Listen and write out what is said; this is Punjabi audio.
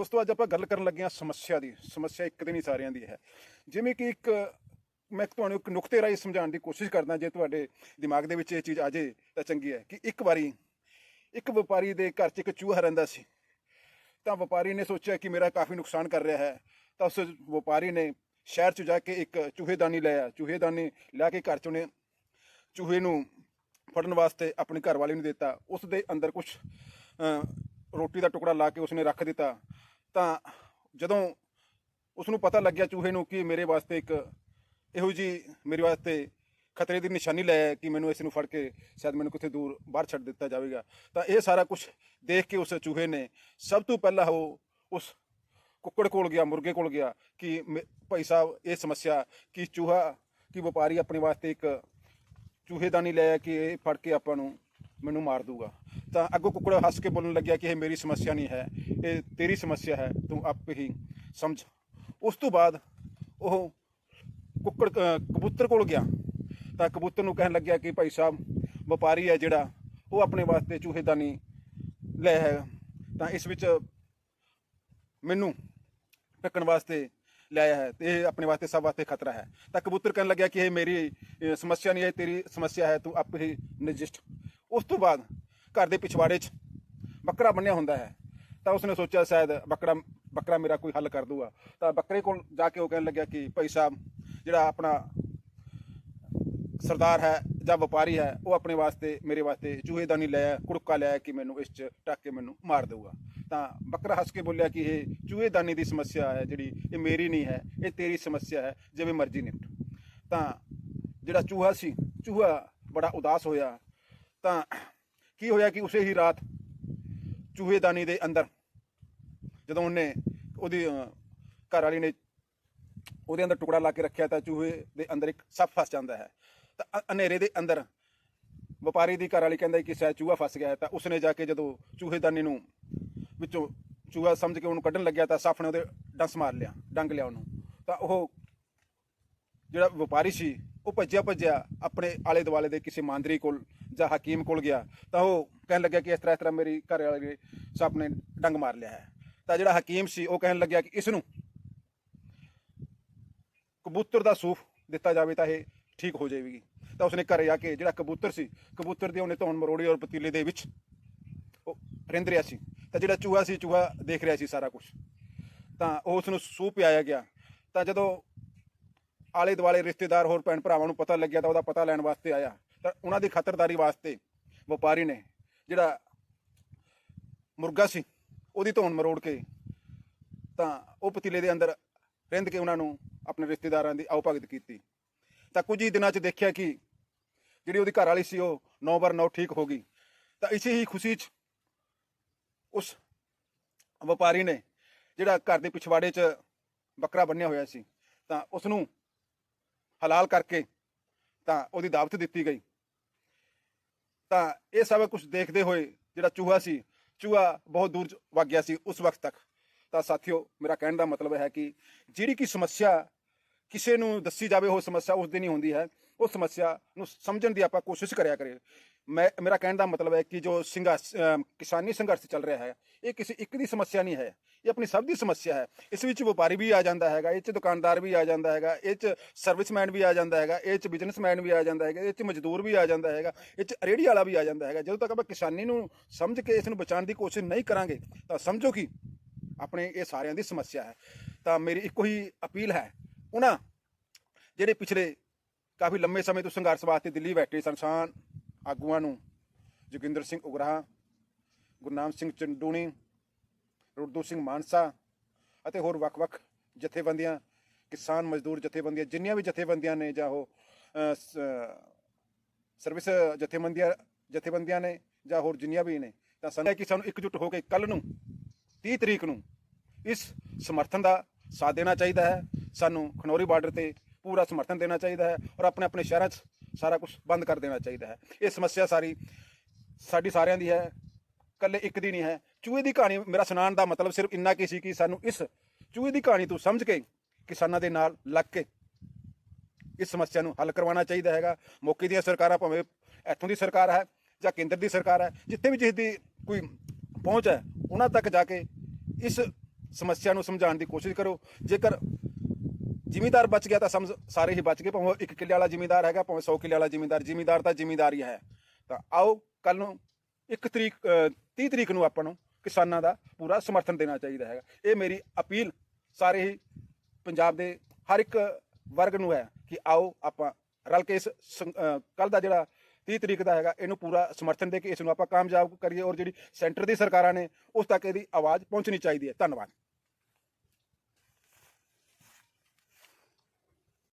ਉਸ ਤੋਂ ਅੱਜ ਆਪਾਂ ਗੱਲ ਕਰਨ ਲੱਗੇ ਹਾਂ ਸਮੱਸਿਆ ਦੀ। ਸਮੱਸਿਆ ਇੱਕ ਦਿਨ ਹੀ ਸਾਰਿਆਂ ਦੀ ਹੈ। ਜਿਵੇਂ ਕਿ ਇੱਕ ਮੈਂ ਤੁਹਾਨੂੰ ਇੱਕ ਨੁਕਤੇ ਰਾਹੀਂ ਸਮਝਾਉਣ ਦੀ ਕੋਸ਼ਿਸ਼ ਕਰਦਾ, ਜੇ ਤੁਹਾਡੇ ਦਿਮਾਗ ਦੇ ਵਿੱਚ ਇਹ ਚੀਜ਼ ਆ ਜੇ ਤਾਂ ਚੰਗੀ ਹੈ ਕਿ ਇੱਕ ਵਾਰੀ ਇੱਕ ਵਪਾਰੀ ਦੇ ਘਰ 'ਚ ਇੱਕ ਚੂਹਾ ਰਹਿੰਦਾ ਸੀ। ਤਾਂ ਵਪਾਰੀ ਨੇ ਸੋਚਿਆ ਕਿ ਮੇਰਾ ਕਾਫੀ ਨੁਕਸਾਨ ਕਰ ਰਿਹਾ ਹੈ। ਤਾਂ ਉਸ ਵਪਾਰੀ ਨੇ ਸ਼ਹਿਰ 'ਚ ਜਾ ਕੇ ਇੱਕ ਚੂਹੇਦਾਨੀ ਲਿਆ ਚੂਹੇਦਾਨੀ ਲਿਆ ਕੇ ਘਰ 'ਚ ਉਹਨੇ ਚੂਹੇ ਨੂੰ ਫੜਨ ਵਾਸਤੇ ਆਪਣੀ ਘਰਵਾਲੀ ਨੂੰ ਦਿੱਤਾ। ਉਸ ਦੇ ਅੰਦਰ ਕੁਝ ਰੋਟੀ ਦਾ ਟੁਕੜਾ ਲਾ ਕੇ ਉਸਨੇ ਰੱਖ ਦਿੱਤਾ। ਤਾਂ ਜਦੋਂ ਉਸ ਨੂੰ ਪਤਾ ਲੱਗਿਆ ਚੂਹੇ ਨੂੰ ਕਿ ਮੇਰੇ ਵਾਸਤੇ ਇੱਕ ਇਹੋ ਜੀ ਮੇਰੇ ਵਾਸਤੇ ਖਤਰੇ ਦੀ ਨਿਸ਼ਾਨੀ ਲੈ ਹੈ ਕਿ ਮੈਨੂੰ ਇਸ ਨੂੰ ਫੜ ਕੇ ਸ਼ਾਇਦ ਮੈਨੂੰ ਕਿਤੇ ਦੂਰ ਬਾਹਰ ਛੱਡ ਦਿੱਤਾ ਜਾਵੇਗਾ, ਤਾਂ ਇਹ ਸਾਰਾ ਕੁਝ ਦੇਖ ਕੇ ਉਸ ਚੂਹੇ ਨੇ ਸਭ ਤੋਂ ਪਹਿਲਾਂ ਉਹ ਉਸ ਕੁੱਕੜ ਕੋਲ ਗਿਆ, ਮੁਰਗੇ ਕੋਲ ਗਿਆ ਕਿ ਮੇ- ਭਾਈ ਸਾਹਿਬ, ਇਹ ਸਮੱਸਿਆ ਕਿ ਚੂਹਾ, ਕਿ ਵਪਾਰੀ ਆਪਣੇ ਵਾਸਤੇ ਇੱਕ ਚੂਹੇਦਾਨੀ ਲੈ ਆਇਆ ਕਿ ਇਹ ਫੜ ਕੇ ਆਪਾਂ ਨੂੰ ਮੈਨੂੰ ਮਾਰ ਦੂਗਾ ਤਾਂ ਅੱਗੋਂ ਕੁੱਕੜ ਹੱਸ ਕੇ ਬੋਲਣ ਲੱਗਿਆ ਕਿ ਇਹ ਮੇਰੀ ਸਮੱਸਿਆ ਨਹੀਂ ਹੈ, ਇਹ ਤੇਰੀ ਸਮੱਸਿਆ ਹੈ, ਤੂੰ ਆਪ ਹੀ ਸਮਝ। ਉਸ ਤੋਂ ਬਾਅਦ ਉਹ ਕੁੱਕੜ ਕਬੂਤਰ ਕੋਲ ਗਿਆ। ਤਾਂ ਕਬੂਤਰ ਨੂੰ ਕਹਿਣ ਲੱਗਿਆ ਕਿ ਭਾਈ ਸਾਹਿਬ, ਵਪਾਰੀ ਹੈ ਜਿਹੜਾ, ਉਹ ਆਪਣੇ ਵਾਸਤੇ ਚੂਹੇਦਾਨੀ ਲੈ ਹੈ। ਤਾਂ ਇਸ ਵਿੱਚ ਮੈਨੂੰ ਟੱਕਣ ਵਾਸਤੇ ਲਿਆਇਆ ਹੈ ਤੇ ਇਹ ਆਪਣੇ ਵਾਸਤੇ ਸਭ ਵਾਸਤੇ ਖਤਰਾ ਹੈ। ਤਾਂ ਕਬੂਤਰ ਕਹਿਣ ਲੱਗਿਆ ਕਿ ਇਹ ਮੇਰੀ ਸਮੱਸਿਆ ਨਹੀਂ ਹੈ ਤੇਰੀ ਸਮੱਸਿਆ ਹੈ, ਤੂੰ ਆਪ ਹੀ ਨਜਿਸਟ ਉਸ ਤੋਂ ਬਾਅਦ ਘਰ ਦੇ ਪਿਛਵਾੜੇ 'ਚ ਬੱਕਰਾ ਬੰਨਿਆ ਹੁੰਦਾ ਹੈ। ਤਾਂ ਉਸਨੇ ਸੋਚਿਆ ਸ਼ਾਇਦ ਬੱਕਰਾ ਬੱਕਰਾ ਮੇਰਾ ਕੋਈ ਹੱਲ ਕਰ ਦੂਗਾ। ਤਾਂ ਬੱਕਰੇ ਕੋਲ ਜਾ ਕੇ ਉਹ ਕਹਿਣ ਲੱਗਿਆ ਕਿ ਭਾਈ ਸਾਹਿਬ ਜਿਹੜਾ ਆਪਣਾ ਸਰਦਾਰ ਹੈ ਜਾਂ ਵਪਾਰੀ ਹੈ ਉਹ ਆਪਣੇ ਵਾਸਤੇ ਮੇਰੇ ਵਾਸਤੇ ਚੂਹੇਦਾਨੀ ਲੈ ਆਇਆ, ਕੁੜਕਾ ਲਿਆ ਕਿ ਮੈਨੂੰ ਇਸ 'ਚ ਟੱਕ ਕੇ ਮੈਨੂੰ ਮਾਰ ਦੇਊਗਾ। ਤਾਂ ਬੱਕਰਾ ਹੱਸ ਕੇ ਬੋਲਿਆ ਕਿ ਇਹ ਚੂਹੇਦਾਨੀ ਦੀ ਸਮੱਸਿਆ ਹੈ ਜਿਹੜੀ ਇਹ ਮੇਰੀ ਨਹੀਂ ਹੈ ਇਹ ਤੇਰੀ ਸਮੱਸਿਆ ਹੈ ਜਿਵੇਂ ਮਰਜ਼ੀ ਨਿਪਟ। ਤਾਂ ਜਿਹੜਾ ਚੂਹਾ ਸੀ ਚੂਹਾ ਬੜਾ ਉਦਾਸ ਹੋਇਆ। ਤਾਂ ਕੀ ਹੋਇਆ ਕਿ ਉਸੇ ਹੀ ਰਾਤ ਚੂਹੇਦਾਨੀ ਦੇ ਅੰਦਰ ਜਦੋਂ ਉਹਨੇ ਉਹਦੀ ਘਰ ਵਾਲੀ ਨੇ ਉਹਦੇ ਅੰਦਰ ਟੁਕੜਾ ਲਾ ਕੇ ਰੱਖਿਆ ਤਾਂ ਚੂਹੇ ਦੇ ਅੰਦਰ ਇੱਕ ਸੱਪ ਫਸ ਜਾਂਦਾ ਹੈ। ਤਾਂ ਹਨੇਰੇ ਦੇ ਅੰਦਰ ਵਪਾਰੀ ਦੀ ਘਰ ਵਾਲੀ ਕਹਿੰਦਾ ਕਿ ਸ਼ਾਇਦ ਚੂਹਾ ਫਸ ਗਿਆ ਹੈ। ਤਾਂ ਉਸਨੇ ਜਾ ਕੇ ਜਦੋਂ ਚੂਹੇਦਾਨੀ ਨੂੰ ਵਿੱਚੋਂ ਚੂਹਾ ਸਮਝ ਕੇ ਉਹਨੂੰ ਕੱਢਣ ਲੱਗਿਆ ਤਾਂ ਸੱਪ ਨੇ ਉਹਦੇ ਡੰਸ ਮਾਰ ਲਿਆ, ਡੰਗ ਲਿਆ ਉਹਨੂੰ। ਤਾਂ ਉਹ ਜਿਹੜਾ ਵਪਾਰੀ ਸੀ ਉਹ ਭੱਜਿਆ ਭੱਜਿਆ ਆਪਣੇ ਆਲੇ ਦੁਆਲੇ ਦੇ ਕਿਸੇ ਮਾਂਦਰੀ ਕੋਲ ਜਾਂ ਹਕੀਮ ਕੋਲ ਗਿਆ, ਤਾਂ ਉਹ ਕਹਿਣ ਲੱਗਿਆ ਕਿ ਇਸ ਤਰ੍ਹਾਂ ਇਸ ਤਰ੍ਹਾਂ ਮੇਰੀ ਘਰ ਵਾਲੇ ਨੇ ਸੱਪ ਨੇ ਡੰਗ ਮਾਰ ਲਿਆ ਹੈ। ਤਾਂ ਜਿਹੜਾ ਹਕੀਮ ਸੀ, ਉਹ ਕਹਿਣ ਲੱਗਿਆ ਕਿ ਇਸ ਨੂੰ ਕਬੂਤਰ ਦਾ ਸੂਫ ਦਿੱਤਾ ਜਾਵੇ ਤਾਂ ਇਹ ਠੀਕ ਹੋ ਜਾਵੇਗੀ। ਤਾਂ ਉਸਨੇ ਘਰੇ ਜਾ ਕੇ ਜਿਹੜਾ ਕਬੂਤਰ ਸੀ, ਕਬੂਤਰ ਦੀ ਉਹਨੇ ਧੌਣ ਮਰੋੜੀ ਔਰ ਪਤੀਲੇ ਦੇ ਵਿੱਚ ਉਹ ਰਿੰਦ ਰਿਹਾ ਸੀ। ਤਾਂ ਜਿਹੜਾ ਚੂਹਾ ਸੀ, ਚੂਹਾ ਦੇਖ ਰਿਹਾ ਸੀ ਸਾਰਾ ਕੁਝ ਤਾਂ ਉਹ ਉਸ ਨੂੰ ਸੂਪ ਪਿਆਇਆ ਗਿਆ। ਤਾਂ ਜਦੋਂ ਆਲੇ ਦੁਆਲੇ ਰਿਸ਼ਤੇਦਾਰ ਹੋਰ ਭੈਣ ਭਰਾਵਾਂ ਨੂੰ ਪਤਾ ਲੱਗਿਆ ਤਾਂ ਉਹਦਾ ਪਤਾ ਲੈਣ ਵਾਸਤੇ ਆਇਆ। ਤਾਂ ਉਹਨਾਂ ਦੀ ਖਾਤਰਦਾਰੀ ਵਾਸਤੇ ਵਪਾਰੀ ਨੇ ਜਿਹੜਾ ਮੁਰਗਾ ਸੀ, ਉਹਦੀ ਧੌਣ ਮਰੋੜ ਕੇ ਤਾਂ ਉਹ ਪਤੀਲੇ ਦੇ ਅੰਦਰ ਰਿੰਦ ਕੇ ਉਹਨਾਂ ਨੂੰ ਆਪਣੇ ਰਿਸ਼ਤੇਦਾਰਾਂ ਦੀ ਆਓ ਭਗਤ ਕੀਤੀ। ਤਾਂ ਕੁਝ ਹੀ ਦਿਨਾਂ 'ਚ ਦੇਖਿਆ ਕਿ ਜਿਹੜੀ ਉਹਦੀ ਘਰ ਵਾਲੀ ਸੀ, ਉਹ ਨੌ ਵਾਰ ਨੌ ਠੀਕ ਹੋ ਗਈ। ਤਾਂ ਇਸੇ ਹੀ ਖੁਸ਼ੀ 'ਚ ਉਸ ਵਪਾਰੀ ਨੇ ਜਿਹੜਾ ਘਰ ਦੇ ਪਿਛਵਾੜੇ 'ਚ ਬੱਕਰਾ ਬੰਨਿਆ ਹੋਇਆ ਸੀ, ਤਾਂ ਉਸ ਨੂੰ ਹਲਾਲ ਕਰਕੇ ਤਾਂ ਉਹਦੀ ਦਾਵਤ ਦਿੱਤੀ ਗਈ। ਤਾਂ ਇਹ ਸਭ ਕੁਝ ਦੇਖਦੇ ਹੋਏ ਜਿਹੜਾ ਚੂਹਾ ਸੀ, ਚੂਹਾ ਬਹੁਤ ਦੂਰ ਵਗ ਗਿਆ ਸੀ ਉਸ ਵਕਤ ਤੱਕ। ਤਾਂ ਸਾਥੀਓ, ਮੇਰਾ ਕਹਿਣ ਦਾ ਮਤਲਬ ਹੈ ਕਿ ਜਿਹੜੀ ਕਿ ਸਮੱਸਿਆ ਕਿਸੇ ਨੂੰ ਦੱਸੀ ਜਾਵੇ, ਉਹ ਸਮੱਸਿਆ ਉਸ ਦਿਨ ਹੀ ਹੁੰਦੀ ਹੈ। ਉਹ ਸਮੱਸਿਆ ਨੂੰ ਸਮਝਣ ਦੀ ਆਪਾਂ ਕੋਸ਼ਿਸ਼ ਕਰਿਆ ਕਰੇ ਮੈਂ, ਮੇਰਾ ਕਹਿਣ ਦਾ ਮਤਲਬ ਹੈ ਕਿ ਜੋ ਸੰਘਰਸ਼ ਕਿਸਾਨੀ ਸੰਘਰਸ਼ ਚੱਲ ਰਿਹਾ ਹੈ, ਇਹ ਕਿਸੇ ਇੱਕ ਦੀ ਸਮੱਸਿਆ ਨਹੀਂ ਹੈ। ਇਹ ਆਪਣੀ ਸਭ ਦੀ ਸਮੱਸਿਆ ਹੈ। ਇਸ ਵਿੱਚ ਵਪਾਰੀ ਵੀ ਆ ਜਾਂਦਾ ਹੈਗਾ, ਇਹ ਚ ਦੁਕਾਨਦਾਰ ਵੀ ਆ ਜਾਂਦਾ ਹੈਗਾ, ਇਹ ਚ ਸਰਵਿਸਮੈਨ ਵੀ ਆ ਜਾਂਦਾ ਹੈਗਾ, ਇਹ ਚ ਬਿਜ਼ਨਸਮੈਨ ਵੀ ਆ ਜਾਂਦਾ ਹੈਗਾ, ਇਹ ਚ ਮਜ਼ਦੂਰ ਵੀ ਆ ਜਾਂਦਾ ਹੈਗਾ, ਇਹ ਚ ਰੇਹੜੀ ਵਾਲਾ ਵੀ ਆ ਜਾਂਦਾ ਹੈਗਾ। ਜਦੋਂ ਤੱਕ ਆਪਾਂ ਕਿਸਾਨੀ ਨੂੰ ਸਮਝ ਕੇ ਇਸ ਨੂੰ ਬਚਾਉਣ ਦੀ ਕੋਸ਼ਿਸ਼ ਨਹੀਂ ਕਰਾਂਗੇ, ਤਾਂ ਸਮਝੋ ਕਿ ਆਪਣੇ ਇਹ ਸਾਰਿਆਂ ਦੀ ਸਮੱਸਿਆ ਹੈ। ਤਾਂ ਮੇਰੀ ਇੱਕੋ ਹੀ ਅਪੀਲ ਹੈ, ਉਹਨਾਂ ਜਿਹੜੇ ਪਿਛਲੇ ਕਾਫੀ ਲੰਮੇ ਸਮੇਂ ਤੋਂ ਸੰਘਰਸ਼ ਵਾਸਤੇ ਦਿੱਲੀ ਬੈਠੇ ਸੰਸਾਨ ਆਗੂਆਂ ਨੂੰ ਜੋਗਿੰਦਰ ਸਿੰਘ ਉਗਰਾਹ, ਗੁਰਨਾਮ ਸਿੰਘ ਚੰਡੂਣੀ ਰੁੱਦੂ ਸਿੰਘ ਮਾਨਸਾ ਅਤੇ ਹੋਰ ਵੱਖ-ਵੱਖ ਜਥੇਬੰਦੀਆਂ, ਕਿਸਾਨ ਮਜ਼ਦੂਰ ਜਥੇਬੰਦੀਆਂ, ਜਿੰਨੀਆਂ ਵੀ ਜਥੇਬੰਦੀਆਂ ਨੇ ਜਾਂ ਉਹ ਸਰਵਿਸ ਜਥੇਬੰਦੀਆਂ ਜਥੇਬੰਦੀਆਂ ਨੇ ਜਾਂ ਹੋਰ ਜਿੰਨੀਆਂ ਵੀ ਨੇ, ਤਾਂ ਸਾਨੂੰ ਕਿ ਸਾਨੂੰ ਇਕਜੁੱਟ ਹੋ ਕੇ ਕੱਲ ਨੂੰ 30 ਤਰੀਕ ਨੂੰ ਇਸ ਸਮਰਥਨ ਦਾ ਸਾਥ ਦੇਣਾ ਚਾਹੀਦਾ ਹੈ। ਸਾਨੂੰ ਖਨੌਰੀ ਬਾਰਡਰ ਤੇ ਪੂਰਾ ਸਮਰਥਨ ਦੇਣਾ ਚਾਹੀਦਾ ਹੈ ਔਰ ਆਪਣੇ ਆਪਣੇ ਸ਼ਹਿਰਾਂ 'ਚ ਸਾਰਾ ਕੁਝ ਬੰਦ ਕਰ ਦੇਣਾ ਚਾਹੀਦਾ ਹੈ। ਇਹ ਸਮੱਸਿਆ ਸਾਰੀ, ਸਾਡੀ ਸਾਰਿਆਂ ਦੀ ਹੈ ਕੱਲੇ ਇੱਕ ਦੀ ਨਹੀਂ ਹੈ। ਚੂਹੇ ਦੀ ਕਹਾਣੀ ਮੇਰਾ ਸੁਣਾਉਣ ਦਾ ਮਤਲਬ ਸਿਰਫ ਇੰਨਾ ਕੀ ਸੀ ਕਿ ਸਾਨੂੰ ਇਸ ਚੂਹੇ ਦੀ ਕਹਾਣੀ ਤੋਂ ਸਮਝ ਕੇ ਕਿਸਾਨਾਂ ਦੇ ਨਾਲ ਲੱਗ ਕੇ ਇਸ ਸਮੱਸਿਆ ਨੂੰ ਹੱਲ ਕਰਵਾਉਣਾ ਚਾਹੀਦਾ ਹੈਗਾ। ਮੌਕੇ ਦੀਆਂ ਸਰਕਾਰਾਂ ਭਾਵੇਂ ਇੱਥੋਂ ਦੀ ਸਰਕਾਰ ਹੈ ਜਾਂ ਕੇਂਦਰ ਦੀ ਸਰਕਾਰ ਹੈ ਜਿੱਥੇ ਵੀ ਜਿਸ ਦੀ ਕੋਈ ਪਹੁੰਚ ਹੈ ਉਹਨਾਂ ਤੱਕ ਜਾ ਕੇ ਇਸ ਸਮੱਸਿਆ ਨੂੰ ਸਮਝਾਉਣ ਦੀ ਕੋਸ਼ਿਸ਼ ਕਰੋ। ਜੇਕਰ ਜ਼ਿਮੀਦਾਰ ਬਚ ਗਿਆ ਤਾਂ ਸਮਝ ਸਾਰੇ ਹੀ ਬਚ ਗਏ। ਭਾਵੇਂ ਇੱਕ ਕਿੱਲੇ ਵਾਲਾ ਜ਼ਿਮੀਦਾਰ ਹੈਗਾ ਭਾਵੇਂ 100 ਕਿੱਲੇ ਵਾਲਾ ਜ਼ਿਮੀਦਾਰ ਜ਼ਿਮੀਦਾਰ ਤਾਂ ਜ਼ਿਮੀਦਾਰ ਹੀ। ਹੈ ਤਾਂ ਆਓ ਕੱਲ ਨੂੰ 1 ਤਰੀਕ ਅ, 30 ਤਰੀਕ ਨੂੰ ਆਪਾਂ ਨੂੰ ਕਿਸਾਨਾਂ ਦਾ ਪੂਰਾ ਸਮਰਥਨ ਦੇਣਾ ਚਾਹੀਦਾ ਹੈਗਾ। ਇਹ ਮੇਰੀ ਅਪੀਲ ਸਾਰੇ ਹੀ ਪੰਜਾਬ ਦੇ ਹਰ ਇੱਕ ਵਰਗ ਨੂੰ ਹੈ ਕਿ ਆਓ ਆਪਾਂ ਰਲ ਕੇ ਇਸ ਕੱਲ ਦਾ ਜਿਹੜਾ 30 ਤਰੀਕ ਦਾ ਹੈਗਾ, ਇਹਨੂੰ ਪੂਰਾ ਸਮਰਥਨ ਦੇ ਕੇ ਇਸ ਨੂੰ ਆਪਾਂ ਕਾਮਯਾਬ ਕਰੀਏ ਔਰ ਜਿਹੜੀ ਸੈਂਟਰ ਦੀ ਸਰਕਾਰਾਂ ਨੇ, ਉਸ ਤੱਕ ਇਹਦੀ ਆਵਾਜ਼ ਪਹੁੰਚਣੀ ਚਾਹੀਦੀ ਹੈ। ਧੰਨਵਾਦ।